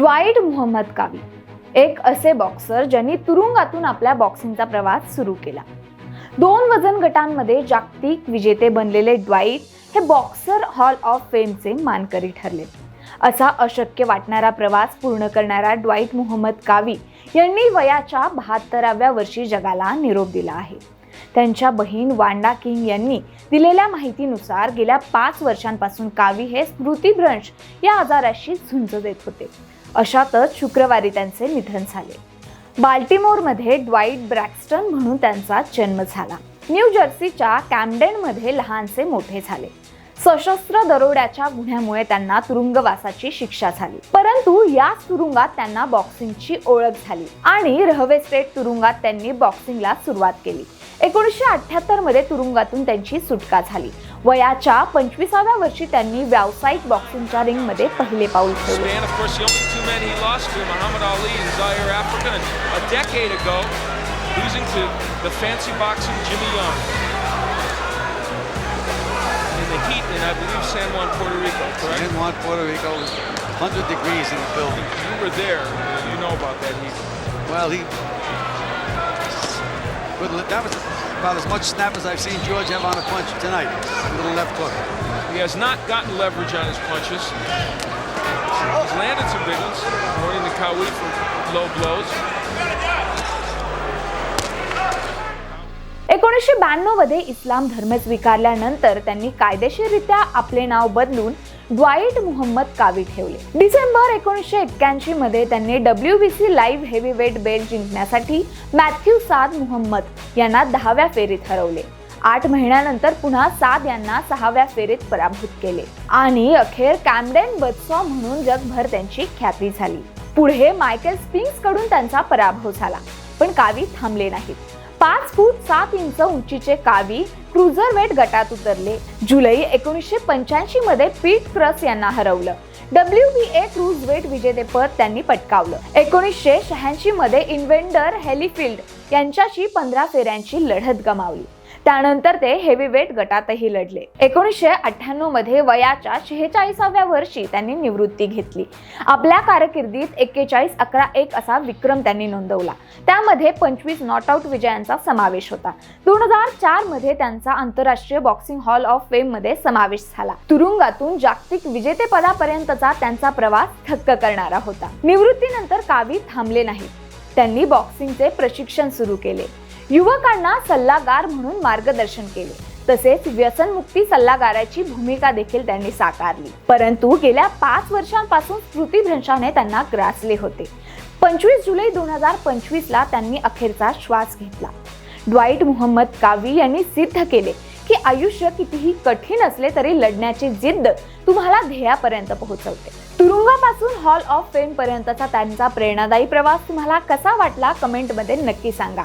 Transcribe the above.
ट्वाईड मोहम्मद कावी एक असे बॉक्सर ज्यांनी तुरुंगातून आपल्या बॉक्सिंगचा प्रवास सुरू केला. दोन वजन गटांमध्ये जागतिक विजेते बनलेले ड्वाईट हे बॉक्सर हॉल ऑफ फेमचे मानकरी ठरले. असा अशक्य वाटणारा प्रवास पूर्ण करणारा ड्वाईट मोहम्मद कावी यांनी वयाच्या बहात्तराव्या वर्षी जगाला निरोप दिला आहे. त्यांच्या बहीण वांडा किंग यांनी दिलेल्या माहितीनुसार गेल्या पाच वर्षांपासून कावी हे स्मृतिभ्रंश या आजाराशी झुंज देत होते. अशातच शुक्रवारी त्यांचे निधन झाले. बाल्टिमोरमध्ये ड्वाईट ब्रॅक्स्टन म्हणून त्यांचा जन्म झाला. न्यू जर्सीच्या कॅम्डेनमध्ये लहानसे मोठे झाले. सशस्त्र दरोड्याच्या गुन्ह्यामुळे त्यांना तुरुंगवासाची शिक्षा झाली. परंतु याच तुरुंगात त्यांना बॉक्सिंगची ओळख झाली आणि रहवे स्टेट तुरुंगात त्यांनी बॉक्सिंगला सुरुवात केली. एकोणीसशे अठ्याहत्तरमध्ये तुरुंगातून त्यांची सुटका झाली वयाच्या पंचवीसाव्या वर्षी त्यांनी व्यावसायिक बॉक्सिंगच्या रिंगमध्ये पहिले पाऊल ठेवले Span, of course, the only two men he lost to, Muhammad Ali and Zaire Africa, and a decade ago, losing to the fancy boxing Jimmy Young. In the heat in, I believe, San Juan, Puerto Rico, correct? San Juan, Puerto Rico, it was 100 degrees in the building. You were there, you know about that heat. Well, he. Good, that was about as much snap as I've seen George have on a punch tonight. Little left hook. He has not gotten leverage on his punches. He's landed some big ones, according to Kawi for low blows. एकोणीसशे ब्याण्णवमध्ये इस्लाम धर्म स्वीकारल्यानंतर त्यांनी कायदेशीररित्या आपले नाव बदलून ड्वाईट मुहम्मद कावी ठेवले. डिसेंबर एकोणीसशे एक्क्याऐंशी मध्ये त्यांनी W B C light heavyweight belt जिंकण्यासाठी मॅथ्यू साद मुहम्मद यांना दहाव्या फेरीत हरवले. आठ महिन्यानंतर पुन्हा साद यांना सहाव्या फेरीत पराभूत केले. आणि अखेर कॅमडेन बदसॉ म्हणून जगभर त्यांची ख्याती झाली. पुढे मायकेल स्पिंग्सकडून त्यांचा पराभव झाला. पण कावी थांबले नाहीत. पाच फूट सात इंच उंचीचे कावी क्रुझर वेट गटात उतरले. जुलै एकोणीसशे पंच्याऐंशी मध्ये पीट क्रस यांना हरवलं. W B A cruiserweight विजेतेपद त्यांनी पटकावलं. एकोणीसशे शहाऐंशी मध्ये इन्व्हेंडर हेलिफिल्ड यांच्याशी पंधरा फेऱ्यांची लढत गमावली. त्यानंतर ते हेवीवेट गटातही लढले. एकोणीसशे अठ्ठ्याण्णवमध्ये वयाच्या शेहेचाळीसाव्या वर्षी त्यांनी निवृत्ती घेतली. आपल्या कारकिर्दीत एक्केचाळीस अकरा एक असा विक्रम त्यांनी नोंदवला. त्यामध्ये पंचवीस नॉट आउट विजयांचा समावेश होता. दोन हजार चारमध्ये त्यांचा आंतरराष्ट्रीय बॉक्सिंग हॉल ऑफ फेममध्ये समावेश झाला. तुरुंगातून जागतिक विजेतेपदापर्यंतचा त्यांचा प्रवास थक्क करणारा होता. निवृत्तीनंतर कावी थांबले नाहीत. त्यांनी बॉक्सिंगचे प्रशिक्षण सुरू केले. युवकांना सल्लागार म्हणून मार्गदर्शन केले. तसेच व्यसनमुक्ती सल्लागाराची भूमिका देखील त्यांनी साकारली. परंतु गेल्या पाच वर्षांपासून स्मृतीभ्रंशाने त्यांना ग्रासले होते. पंचवीस जुलै दोन हजार पंचवीसला त्यांनी अखेरचा श्वास घेतला. ड्वाईट मुहम्मद कावी यांनी सिद्ध केले की आयुष्य कितीही कठीण असले तरी लढण्याची जिद्द तुम्हाला ध्येयापर्यंत पोहोचवते. तुरुंगापासून हॉल ऑफ फेम पर्यंतचा त्यांचा प्रेरणादायी प्रवास तुम्हाला कसा वाटला? कमेंटमध्ये नक्की सांगा.